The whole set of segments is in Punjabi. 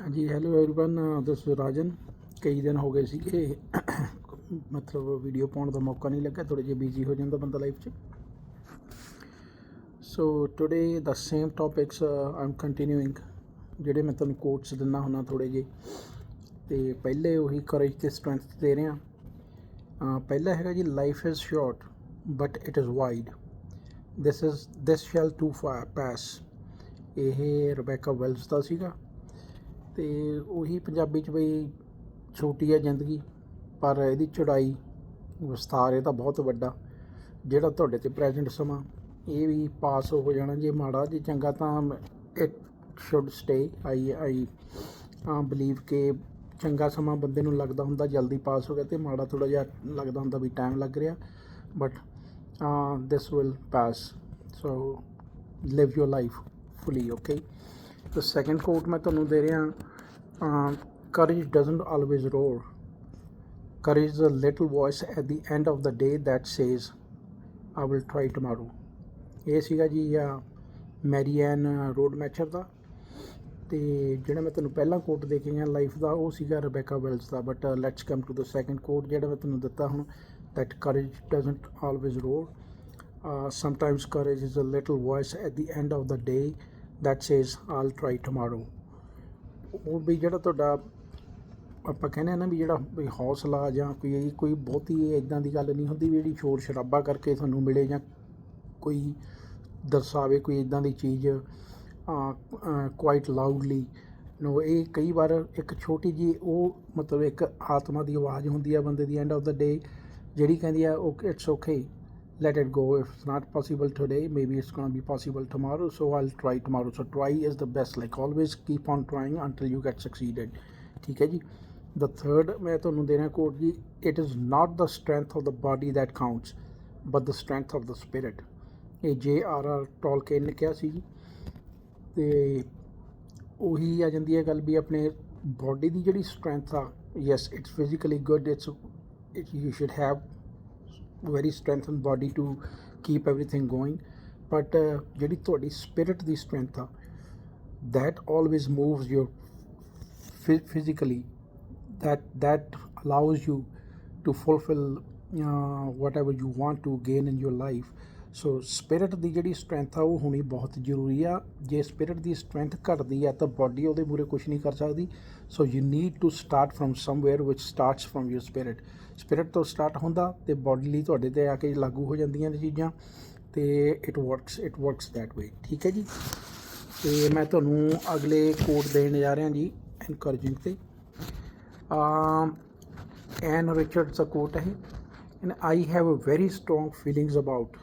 ਹਾਂਜੀ hello everyone this is Rajan ਕਈ ਦਿਨ ਹੋ ਗਏ ਸੀਗੇ ਮਤਲਬ ਵੀਡੀਓ ਪਾਉਣ ਦਾ ਮੌਕਾ ਨਹੀਂ ਲੱਗਾ ਥੋੜੇ ਜਿਹਾ ਬਿਜ਼ੀ ਹੋ ਜਾਂਦਾ ਬੰਦਾ ਲਾਈਫ 'ਚ ਸੋ ਟੁਡੇ ਦਾ ਸੇਮ ਟੌਪਿਕਸ ਆਮ ਕੰਟੀਨਿਊਇੰਗ ਜਿਹੜੇ ਮੈਂ ਤੁਹਾਨੂੰ ਕੋਟਸ ਦਿੰਦਾ ਹੁੰਨਾ ਥੋੜੇ ਜਿਹੇ ਤੇ ਪਹਿਲੇ ਉਹੀ ਕਰੇਜ ਤੇ ਸਟਰੈਂਥ ਦੇ ਰਹੇ ਹਾਂ ਪਹਿਲਾ ਹੈਗਾ ਜੀ life is short but it is wide this is this shall too pass ਇਹ ਰਬੈਕਾ ਵੈਲਸ ਦਾ ਸੀਗਾ ਅਤੇ ਉਹੀ ਪੰਜਾਬੀ ਚ ਬਈ ਛੋਟੀ ਹੈ ਜ਼ਿੰਦਗੀ, ਪਰ ਇਹਦੀ ਚੌੜਾਈ ਵਿਸਥਾਰ, ਇਹ ਤਾਂ ਬਹੁਤ ਵੱਡਾ। ਜਿਹੜਾ ਤੁਹਾਡੇ ਤੇ ਪ੍ਰੈਜ਼ੈਂਟ ਸਮਾਂ, ਇਹ ਵੀ ਪਾਸ ਹੋ ਜਾਣਾ ਜੇ ਮਾੜਾ, ਜੇ ਚੰਗਾ ਤਾਂ it should stay I I believe ਕਿ ਚੰਗਾ ਸਮਾਂ ਬੰਦੇ ਨੂੰ ਲੱਗਦਾ ਹੁੰਦਾ, ਜਲਦੀ ਪਾਸ ਹੋ ਗਿਆ ਤੇ ਮਾੜਾ ਥੋੜਾ ਜਿਹਾ ਲੱਗਦਾ ਹੁੰਦਾ ਵੀ ਟਾਈਮ ਲੱਗ ਰਿਹਾ। But this will pass so live your life fully okay the second quote ਮੈਂ ਤੁਹਾਨੂੰ ਦੇ ਰਿਹਾ। Courage doesn't always roar courage is a little voice at the end of the day that says I will try tomorrow ਇਹ ਸੀਗਾ ਜੀ ਮੈਰੀਐਨ ਰੋਡ ਮੈਚਰ ਦਾ ਤੇ ਜਿਹੜਾ ਮੈਂ ਤੁਹਾਨੂੰ ਪਹਿਲਾ ਕੋਟ ਦੇ ਕੇ ਗਿਆ ਲਾਈਫ ਦਾ ਉਹ ਸੀਗਾ Rebecca Wales the but let's come to the second quote ਜਿਹੜਾ ਮੈਂ ਤੁਹਾਨੂੰ ਦਿੱਤਾ ਹੁਣ that courage doesn't always roar uh, sometimes courage is a little voice at the end of the day that says I'll try tomorrow ਉਹ ਵੀ ਜਿਹੜਾ ਤੁਹਾਡਾ ਆਪਾਂ ਕਹਿੰਦੇ ਆ ਨਾ ਵੀ ਜਿਹੜਾ ਵੀ ਹੌਸਲਾ ਜਾਂ ਕੋਈ ਕੋਈ ਬਹੁਤੀ ਇਦਾਂ ਦੀ ਗੱਲ ਨਹੀਂ ਹੁੰਦੀ ਵੀ ਜਿਹੜੀ ਸ਼ੋਰ ਸ਼ਰਾਬਾ ਕਰਕੇ ਤੁਹਾਨੂੰ ਮਿਲੇ ਜਾਂ ਕੋਈ ਦਰਸਾਵੇ ਕੋਈ ਇਦਾਂ ਦੀ ਚੀਜ਼ ਕੁਆਇਟ ਲਾਊਡਲੀ ਨੋ ਇਹ ਕਈ ਵਾਰ ਇੱਕ ਛੋਟੀ ਜੀ ਉਹ ਮਤਲਬ ਇੱਕ ਆਤਮਾ ਦੀ ਆਵਾਜ਼ ਹੁੰਦੀ ਆ ਬੰਦੇ ਦੀ ਐਂਡ ਆਫ ਦਾ ਡੇ ਜਿਹੜੀ ਕਹਿੰਦੀ ਆ okay it's okay let it go if it's not possible today maybe it's going to be possible tomorrow so i'll try tomorrow so try is the best like always keep on trying until you get succeeded ਠੀਕ ਹੈ ਜੀ the third ਮੈਂ ਤੁਹਾਨੂੰ ਦੇਣਾ ਕੋਟ ਜੀ it is not the strength of the body that counts but the strength of the spirit ਇਹ ਜੇ ਆਰ ਆਰ ਟੋਲਕੇਨ ਨੇ ਕਿਹਾ ਸੀ ਜੀ ਤੇ ਉਹੀ ਆ ਜਾਂਦੀ ਹੈ ਗੱਲ ਵੀ ਆਪਣੇ ਬਾਡੀ ਦੀ ਜਿਹੜੀ ਸਟਰੈਂਥ ਆ yes it's physically good it's you should have very strengthened body to keep everything going. But uh, ਜਿਹੜੀ ਤੁਹਾਡੀ ਸਪਿਰਿਟ ਦੀ ਸਟਰੈਂਥ ਆ that always moves you physically. That that allows you to fulfill uh, whatever you want to gain in your life. So spirit ਦੀ ਜਿਹੜੀ ਸਟਰੈਂਥ ਆ, ਉਹ ਹੋਣੀ ਬਹੁਤ ਜ਼ਰੂਰੀ ਆ। ਜੇ ਸਪਿਰਿਟ ਦੀ ਸਟਰੈਂਥ ਘਟਦੀ ਆ, ਤਾਂ ਬਾਡੀ ਉਹਦੇ ਮੂਰੇ ਕੁਝ ਨਹੀਂ ਕਰ ਸਕਦੀ। So you need to start from somewhere which starts from your spirit spirit ਤੋਂ ਸਟਾਰਟ ਹੁੰਦਾ ਤੇ ਬਾਡੀ ਲਈ ਤੁਹਾਡੇ ਤੇ ਆ ਕੇ ਲਾਗੂ ਹੋ ਜਾਂਦੀਆਂ ਨੇ ਚੀਜ਼ਾਂ ਤੇ it works it works that way ਠੀਕ ਹੈ ਜੀ? ਤੇ ਮੈਂ ਤੁਹਾਨੂੰ ਅਗਲੇ ਕੋਟ ਦੇਣ ਜਾ ਰਿਹਾ ਜੀ ਐਨਕਰੇਜਿੰਗ ਤੇ। ਐਨ ਰਿਚਰਡਸ ਦਾ ਕੋਟ ਹੈ and I have a very strong feelings about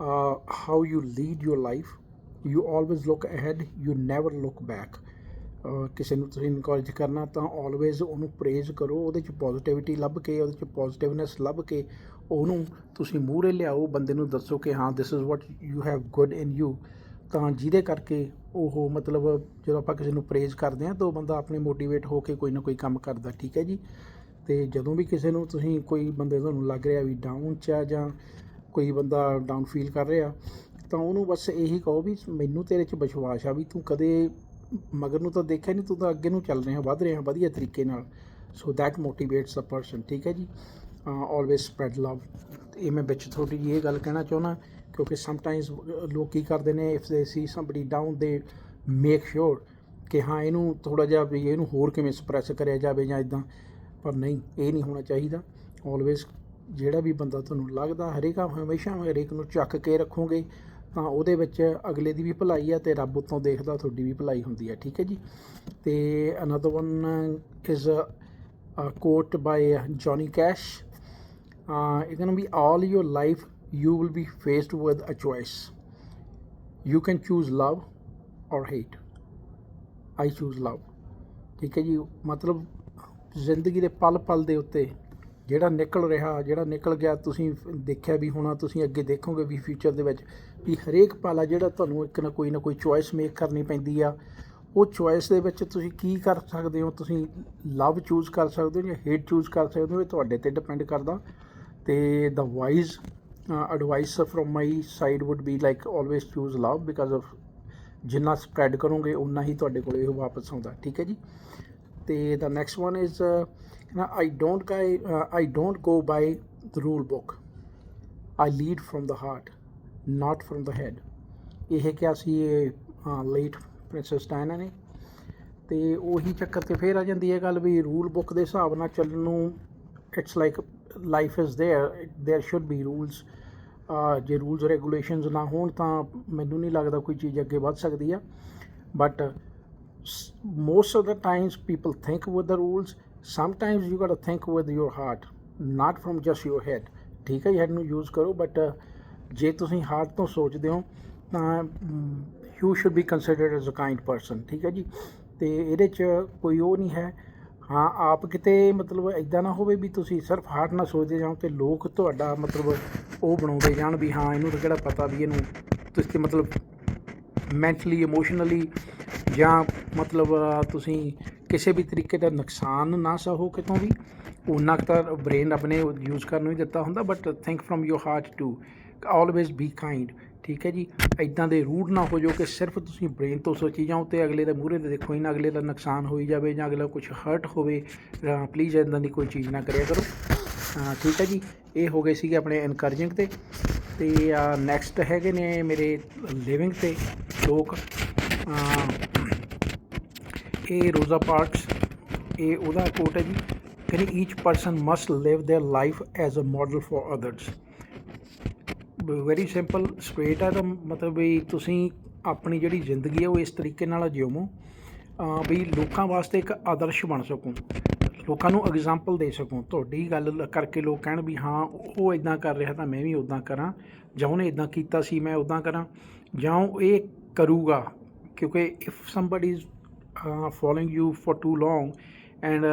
uh, how you lead your life. You always look ahead, you never look back. Uh, ਕਿਸੇ ਨੂੰ ਤੁਸੀਂ ਇਨਕਰੇਜ ਕਰਨਾ ਤਾਂ ਆਲਵੇਜ਼ ਉਹਨੂੰ ਪ੍ਰੇਜ਼ ਕਰੋ ਉਹਦੇ ਚ ਪੋਜ਼ਿਟਿਵਿਟੀ ਲੱਭ ਕੇ ਉਹਦੇ ਚ ਪੋਜ਼ਿਟਿਵਨੈਸ ਲੱਭ ਕੇ ਉਹਨੂੰ ਤੁਸੀਂ ਮੂਹਰੇ ਲਿਆਓ ਬੰਦੇ ਨੂੰ ਦੱਸੋ ਕਿ ਹਾਂ this is what you have good in you ਤਾਂ ਜਿਹਦੇ ਕਰਕੇ ਉਹ ਮਤਲਬ ਜਦੋਂ ਆਪਾਂ ਕਿਸੇ ਨੂੰ ਪ੍ਰੇਜ਼ ਕਰਦੇ ਹਾਂ ਤਾਂ ਉਹ ਬੰਦਾ ਆਪਣੇ ਮੋਟੀਵੇਟ ਹੋ ਕੇ ਕੋਈ ਨਾ ਕੋਈ ਕੰਮ ਕਰਦਾ ਠੀਕ ਹੈ ਜੀ ਤੇ ਜਦੋਂ ਵੀ ਕਿਸੇ ਨੂੰ ਤੁਸੀਂ ਕੋਈ ਬੰਦੇ ਤੁਹਾਨੂੰ ਲੱਗ ਰਿਹਾ ਵੀ ਡਾਊਨ ਚ ਆ ਜਾਂ ਕੋਈ ਬੰਦਾ ਡਾਊਨ ਫੀਲ ਕਰ ਰਿਹਾ, ਤਾਂ ਉਹਨੂੰ ਬਸ ਇਹੀ ਕਹੋ ਵੀ ਮੈਨੂੰ ਤੇਰੇ 'ਚ ਵਿਸ਼ਵਾਸ ਆ ਵੀ ਤੂੰ ਕਦੇ ਮਗਰ ਨੂੰ ਤਾਂ ਦੇਖਿਆ ਨਹੀਂ ਤੂੰ ਤਾਂ ਅੱਗੇ ਨੂੰ ਚੱਲ ਰਿਹਾ, ਵੱਧ ਰਿਹਾ, ਵਧੀਆ ਤਰੀਕੇ ਨਾਲ। ਸੋ ਦੈਟ ਮੋਟੀਵੇਟਸ ਅ ਪਰਸਨ ਠੀਕ ਹੈ ਜੀ? ਆਲਵੇਸ ਸਪਰੈਡ ਲਵ ਇਹ ਮੈਂ ਵਿੱਚ ਥੋੜੀ ਜਿਹੀ ਇਹ ਗੱਲ ਕਹਿਣਾ ਚਾਹੁੰਦਾ, ਕਿਉਂਕਿ ਸਮਟਾਈਮਸ ਲੋਕ ਕੀ ਕਰਦੇ ਨੇ if they see somebody down they make sure ਕਿ ਹਾਂ, ਇਹਨੂੰ ਥੋੜਾ ਜਿਹਾ ਵੀ ਇਹਨੂੰ ਹੋਰ ਕਿਵੇਂ ਸਪਰੈਸ ਕਰਿਆ ਜਾਵੇ ਜਾਂ ਇਦਾਂ ਪਰ ਨਹੀਂ, ਇਹ ਨਹੀਂ ਹੋਣਾ ਚਾਹੀਦਾ। ਆਲਵੇਸ ਜਿਹੜਾ ਵੀ ਬੰਦਾ ਤੁਹਾਨੂੰ ਲੱਗਦਾ, ਹਰੇਕ ਹਮੇਸ਼ਾ ਹਰੇਕ ਨੂੰ ਚੱਕ ਕੇ ਰੱਖੋਗੇ, ਤਾਂ ਉਹਦੇ ਵਿੱਚ ਅਗਲੇ ਦੀ ਵੀ ਭਲਾਈ ਹੈ ਤੇ ਰੱਬ ਉਤੋਂ ਦੇਖਦਾ ਤੁਹਾਡੀ ਵੀ ਭਲਾਈ ਹੁੰਦੀ ਹੈ ਠੀਕ ਹੈ ਜੀ ਤੇ another one is a quote by Johnny Cash it can be all your life you will be faced with a choice. You can choose love or hate. I choose love. ਠੀਕ ਹੈ ਜੀ ਮਤਲਬ ਜ਼ਿੰਦਗੀ ਦੇ ਪਲ ਪਲ ਦੇ ਉੱਤੇ ਜਿਹੜਾ ਨਿਕਲ ਰਿਹਾ ਜਿਹੜਾ ਨਿਕਲ ਗਿਆ ਤੁਸੀਂ ਦੇਖਿਆ ਵੀ ਹੋਣਾ ਤੁਸੀਂ ਅੱਗੇ ਦੇਖੋਗੇ ਵੀ ਫਿਊਚਰ ਦੇ ਵਿੱਚ ਵੀ ਹਰੇਕ ਪਾਲਾ ਜਿਹੜਾ ਤੁਹਾਨੂੰ ਇੱਕ ਨਾ ਕੋਈ ਨਾ ਕੋਈ ਚੁਆਇਸ ਮੇਕ ਕਰਨੀ ਪੈਂਦੀ ਆ। ਉਹ ਚੁਆਇਸ ਦੇ ਵਿੱਚ ਤੁਸੀਂ ਕੀ ਕਰ ਸਕਦੇ ਹੋ? ਤੁਸੀਂ ਲਵ ਚੂਜ਼ ਕਰ ਸਕਦੇ ਹੋ ਜਾਂ ਹੇਟ ਚੂਜ਼ ਕਰ ਸਕਦੇ ਹੋ ਇਹ ਤੁਹਾਡੇ ਤੇ ਡਿਪੈਂਡ ਕਰਦਾ। ਤੇ ਦਾ wise uh, advice my side side be like like choose love love because ਜਿੰਨਾ ਸਪਰੈਡ ਕਰੋਗੇ ਉਨਾ ਹੀ ਤੁਹਾਡੇ ਕੋਲ ਇਹ ਵਾਪਸ ਆਉਂਦਾ ਠੀਕ ਹੈ ਜੀ? ਤੇ ਦਾ next one is I don't guy I don't go by the rule book I lead from the heart not from the head ਇਹ ਕਿਹਾ ਸੀ ਲੇਟ ਪ੍ਰਿੰਸੈਸ ਡਾਇਨਾ ਨੇ ਤੇ ਉਹੀ ਚੱਕਰ ਤੇ ਫੇਰ ਆ ਜਾਂਦੀ ਹੈ ਗੱਲ ਵੀ ਰੂਲ ਬੁੱਕ ਦੇ ਹਿਸਾਬ ਨਾਲ ਚੱਲਣ ਨੂੰ it's like life is there there should be rules ਜੇ ਰੂਲਸ ਰੈਗੂਲੇਸ਼ਨਸ ਨਾ ਹੋਣ ਤਾਂ ਮੈਨੂੰ ਨਹੀਂ ਲੱਗਦਾ ਕੋਈ ਚੀਜ਼ ਅੱਗੇ ਵੱਧ ਸਕਦੀ ਆ but most of the times people think with the rules, sometimes you got to think with your heart, not from just your head. ਠੀਕ ਹੈ ਹੈਡ ਨੂੰ ਯੂਜ਼ ਕਰੋ ਬਟ ਜੇ ਤੁਸੀਂ ਹਾਰਟ ਤੋਂ ਸੋਚਦੇ ਹੋ ਤਾਂ you should be considered as a kind person ਠੀਕ ਹੈ ਜੀ ਤੇ ਇਹਦੇ 'ਚ ਕੋਈ ਉਹ ਨਹੀਂ ਹੈ ਹਾਂ ਆਪ ਕਿਤੇ ਮਤਲਬ ਇਦਾਂ ਨਾ ਹੋਵੇ ਵੀ ਤੁਸੀਂ ਸਿਰਫ ਹਾਰਟ ਨਾਲ ਸੋਚਦੇ ਜਾਓ ਤੇ ਲੋਕ ਤੁਹਾਡਾ ਮਤਲਬ ਉਹ ਬਣਾਉਂਦੇ ਜਾਣ ਵੀ ਹਾਂ ਇਹਨੂੰ ਤਾਂ ਕਿਹੜਾ ਪਤਾ ਵੀ ਇਹਨੂੰ ਤੁਸੀਂ ਮਤਲਬ ਮੈਂਟਲੀ ਇਮੋਸ਼ਨਲੀ ਜਾਂ ਮਤਲਬ ਤੁਸੀਂ ਕਿਸੇ ਵੀ ਤਰੀਕੇ ਦਾ ਨੁਕਸਾਨ ਨਾ ਸਹੋ ਕਿਤੋਂ ਵੀ। ਉਹਨਾਂ ਕੁ ਤਾਂ ਬ੍ਰੇਨ ਆਪਣੇ ਯੂਜ਼ ਕਰਨ ਨੂੰ ਹੀ ਦਿੱਤਾ ਹੁੰਦਾ but think from your heart to always be kind ਠੀਕ ਹੈ ਜੀ? ਇਦਾਂ ਦੇ ਰੂਡ ਨਾ ਹੋ ਜਾਓ ਕਿ ਸਿਰਫ ਤੁਸੀਂ ਬ੍ਰੇਨ ਤੋਂ ਸੋਚੀ ਜਾਓ ਤੇ ਅਗਲੇ ਦੇ ਮੂਹਰੇ ਤੇ ਦੇਖੋ ਹੀ ਨਾ ਅਗਲੇ ਦਾ ਨੁਕਸਾਨ ਹੋਈ ਜਾਵੇ ਜਾਂ ਅਗਲਾ ਕੁਝ ਹਰਟ ਹੋਵੇ ਪਲੀਜ਼ ਇਦਾਂ ਦੀ ਕੋਈ ਚੀਜ਼ ਨਾ ਕਰਿਆ ਕਰੋ। ਠੀਕ ਹੈ ਜੀ? ਇਹ ਹੋ ਗਏ ਸੀਗੇ ਆਪਣੇ ਐਨਕਰੇਜਿੰਗ ਤੇ। ਤੇ ਨੈਕਸਟ ਹੈਗੇ ਨੇ ਮੇਰੇ ਲਿਵਿੰਗ ਤੇ ਲੋਕ। ਇਹ ਰੋਜ਼ਾ ਪਾਰਕਸ ਇਹ ਉਹਦਾ ਕੋਟ ਹੈ ਜੀ ਕਹਿੰਦੇ each person must live their life as a model for others very simple straight ਹੈ ਤਾਂ ਮਤਲਬ ਵੀ ਤੁਸੀਂ ਆਪਣੀ ਜਿਹੜੀ ਜ਼ਿੰਦਗੀ ਹੈ ਉਹ ਇਸ ਤਰੀਕੇ ਨਾਲ ਜਿਉਮੋ ਵੀ ਲੋਕਾਂ ਵਾਸਤੇ ਇੱਕ ਆਦਰਸ਼ ਬਣ ਸਕੋ, ਲੋਕਾਂ ਨੂੰ ਐਗਜ਼ਾਮਪਲ ਦੇ ਸਕੋ। ਤੁਹਾਡੀ ਗੱਲ ਕਰਕੇ ਲੋਕ ਕਹਿਣ ਵੀ ਹਾਂ, ਉਹ ਇਦਾਂ ਕਰ ਰਿਹਾ ਤਾਂ ਮੈਂ ਵੀ ਉਦਾਂ ਕਰਾਂ, ਜਾਂ ਉਹਨੇ ਇਦਾਂ ਕੀਤਾ ਸੀ ਮੈਂ ਉਦਾਂ ਕਰਾਂ, ਜਾਂ ਉਹ ਇਹ ਕਰੂਗਾ, ਕਿਉਂਕਿ if somebody is following you for too long and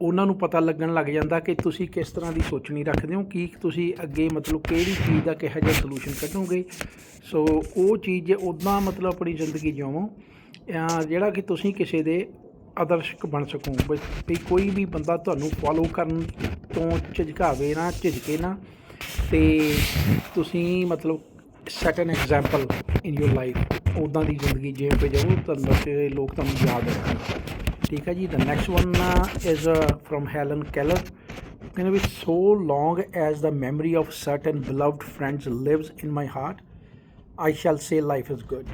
ਉਹਨਾਂ ਨੂੰ ਪਤਾ ਲੱਗਣ ਲੱਗ ਜਾਂਦਾ ਕਿ ਤੁਸੀਂ ਕਿਸ ਤਰ੍ਹਾਂ ਦੀ ਸੋਚਣੀ ਰੱਖਦੇ ਹੋ, ਕੀ ਤੁਸੀਂ ਅੱਗੇ ਮਤਲਬ ਕਿਹੜੀ ਚੀਜ਼ ਦਾ ਕਿਹੋ ਜਿਹਾ ਸੋਲੂਸ਼ਨ ਕੱਢੋਗੇ। ਸੋ ਉਹ ਚੀਜ਼ ਜੇ ਉੱਦਾਂ ਮਤਲਬ ਆਪਣੀ ਜ਼ਿੰਦਗੀ ਜਿਉਵੋ ਅਹ ਜਿਹੜਾ ਕਿ ਤੁਸੀਂ ਕਿਸੇ ਦੇ ਆਦਰਸ਼ਕ ਬਣ ਸਕੋ ਵੀ ਵੀ ਕੋਈ ਵੀ ਬੰਦਾ ਤੁਹਾਨੂੰ ਫੋਲੋ ਕਰਨ ਤੋਂ ਝਿਜਕਾਵੇ ਨਾ, ਝਿਜਕੇ ਨਾ, ਤੇ ਤੁਸੀਂ ਮਤਲਬ set an example in your life ਉੱਦਾਂ ਦੀ ਜ਼ਿੰਦਗੀ ਜਿਉਂ ਕੇ ਜਾਓ ਤੁਹਾਨੂੰ ਤੇ ਲੋਕ ਤੁਹਾਨੂੰ ਯਾਦ ਰੱਖਣ। ਠੀਕ ਹੈ ਜੀ the next one is from Helen Keller ਕਹਿੰਦੇ ਵੀ so long as the memory of certain beloved friends lives in my heart I shall say life is good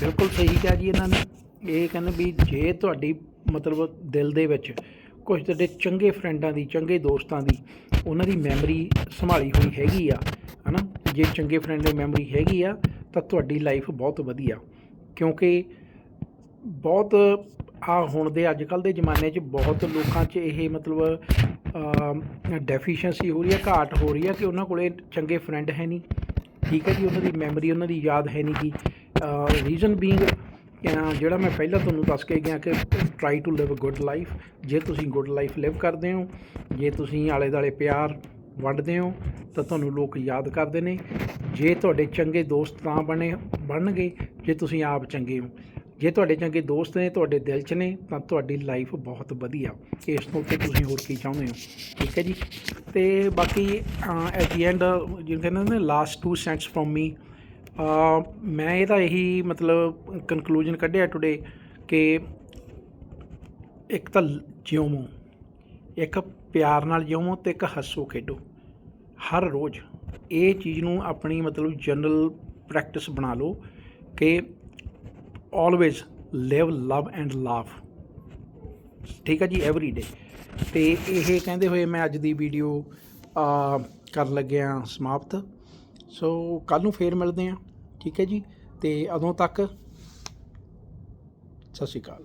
ਬਿਲਕੁਲ ਸਹੀ ਕਿਹਾ ਜੀ ਇਹਨਾਂ ਨੇ। ਇਹ ਕਹਿੰਦੇ ਵੀ, ਜੇ ਤੁਹਾਡੀ, ਮਤਲਬ ਦਿਲ ਦੇ ਵਿੱਚ ਕੁਝ ਤੁਹਾਡੇ ਚੰਗੇ ਫਰੈਂਡਾਂ ਦੀ, ਚੰਗੇ ਦੋਸਤਾਂ ਦੀ, ਉਹਨਾਂ ਦੀ ਮੈਮਰੀ ਸੰਭਾਲੀ ਹੋਈ ਹੈਗੀ ਆ, ਹਨਾ? ਜੇ ਚੰਗੇ ਫਰੈਂਡ ਦੀ ਮੈਮਰੀ ਹੈਗੀ ਆ ਤਾਂ ਤੁਹਾਡੀ ਲਾਈਫ ਬਹੁਤ ਵਧੀਆ। ਕਿਉਂਕਿ ਬਹੁਤ, ਆ ਹੁਣ ਦੇ ਅੱਜ ਕੱਲ ਦੇ ਜ਼ਮਾਨੇ 'ਚ ਬਹੁਤ ਲੋਕਾਂ 'ਚ ਇਹ ਮਤਲਬ ਡੈਫੀਸ਼ੀਐਂਸੀ ਹੋ ਰਹੀ ਹੈ, ਘਾਟ ਹੋ ਰਹੀ ਹੈ ਕਿ ਉਹਨਾਂ ਕੋਲੇ ਚੰਗੇ ਫਰੈਂਡ ਹੈ ਨਹੀਂ। ਠੀਕ ਹੈ ਜੀ, ਉਹਨਾਂ ਦੀ ਮੈਮਰੀ ਉਹਨਾਂ ਦੀ ਯਾਦ ਹੈ ਨਹੀਂ ਕਿ ਰੀਜ਼ਨ ਬੀਇੰਗ ਜਿਹੜਾ ਮੈਂ ਪਹਿਲਾਂ ਤੁਹਾਨੂੰ ਦੱਸ ਕੇ ਗਿਆ ਕਿ try to live good life ਜੇ ਤੁਸੀਂ ਗੁੱਡ ਲਾਈਫ ਲਿਵ ਕਰਦੇ ਹੋ, ਜੇ ਤੁਸੀਂ ਆਲੇ ਦਾਲੇ ਪਿਆਰ ਵੰਡਦੇ ਹੋ, ਤਾਂ ਤੁਹਾਨੂੰ ਲੋਕ ਯਾਦ ਕਰਦੇ ਨੇ। ਜੇ ਤੁਹਾਡੇ ਚੰਗੇ ਦੋਸਤ ਤਾਂ ਬਣੇ, ਬਣਨਗੇ, ਜੇ ਤੁਸੀਂ ਆਪ ਚੰਗੇ ਹੋ। ਜੇ ਤੁਹਾਡੇ ਚੰਗੇ ਦੋਸਤ ਨੇ, ਤੁਹਾਡੇ ਦਿਲ 'ਚ ਨੇ, ਤਾਂ ਤੁਹਾਡੀ ਲਾਈਫ ਬਹੁਤ ਵਧੀਆ। ਇਸ ਤੋਂ ਉੱਤੇ ਤੁਸੀਂ ਹੋਰ ਕੀ ਚਾਹੁੰਦੇ ਹੋ? ਠੀਕ ਹੈ ਜੀ। ਤੇ ਬਾਕੀ ਐਟ ਦੀ ਐਂਡ ਜਿਵੇਂ ਕਹਿੰਦੇ ਨੇ last two cents from me ਮੈਂ ਇਹਦਾ ਇਹੀ ਮਤਲਬ ਕਨਕਲੂਜਨ ਕੱਢਿਆ ਟੁਡੇ ਕਿ ਇੱਕ ਤਾਂ ਜਿਉਵੋ, ਇੱਕ ਪਿਆਰ ਨਾਲ ਜਿਉਵੋ ਤੇ ਇੱਕ ਹੱਸੋ ਖੇਡੋ। ਹਰ ਰੋਜ਼ ਇਹ ਚੀਜ਼ ਨੂੰ ਆਪਣੀ ਮਤਲਬ ਜਨਰਲ ਪ੍ਰੈਕਟਿਸ ਬਣਾ ਲਓ ਕਿ always live love and laugh ਠੀਕ ਹੈ ਜੀ ਐਵਰੀ ਡੇ ਤੇ ਇਹ ਕਹਿੰਦੇ ਹੋਏ ਮੈਂ ਅੱਜ ਦੀ ਵੀਡੀਓ ਕਰਨ ਲੱਗਿਆ ਸਮਾਪਤ। ਸੋ ਕੱਲ ਨੂੰ ਫੇਰ ਮਿਲਦੇ ਹਾਂ ਠੀਕ ਹੈ ਜੀ। ਤੇ ਉਦੋਂ ਤੱਕ, ਸਤਿ ਸ਼੍ਰੀ ਅਕਾਲ।